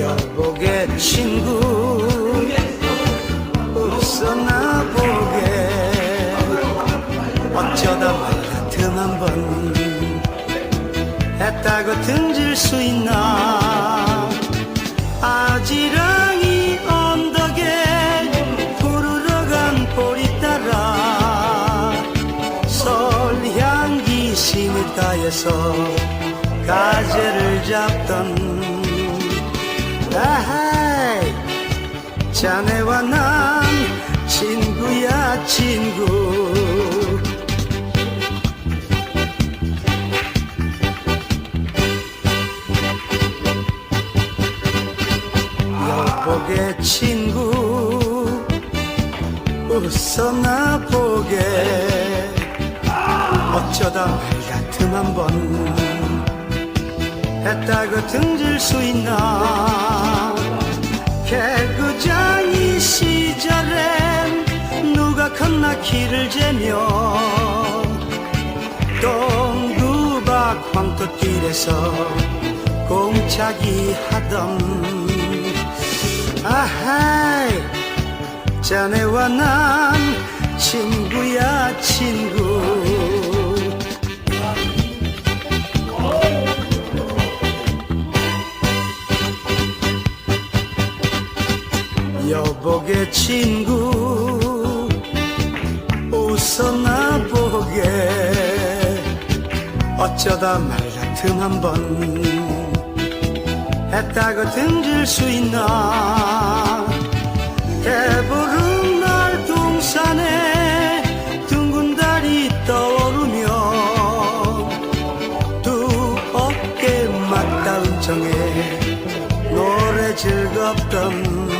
여보게 친구. 웃어나 보게. 어쩌다 말 같음 한번 했다고 등질 수 있나 시냇가에서 가재를 잡던 아하이 자네와 난 친구야 친구. 여보게 친구 웃어나 보게. 어쩌다 말 같음 한번 했다고 등질 수 있나? 개구장 이 시절엔 누가 컸나 키를 재며 동두박 황토길에서 공차기 하던 아하이 자네와 난 여보게 친구. 웃어나 보게. 어쩌다 말 같음 한번 했다고 등질 수 있나. 해보름 날 동산에 둥근 달이 떠오르며 두 어깨 맞닿은 정에 노래 즐겁던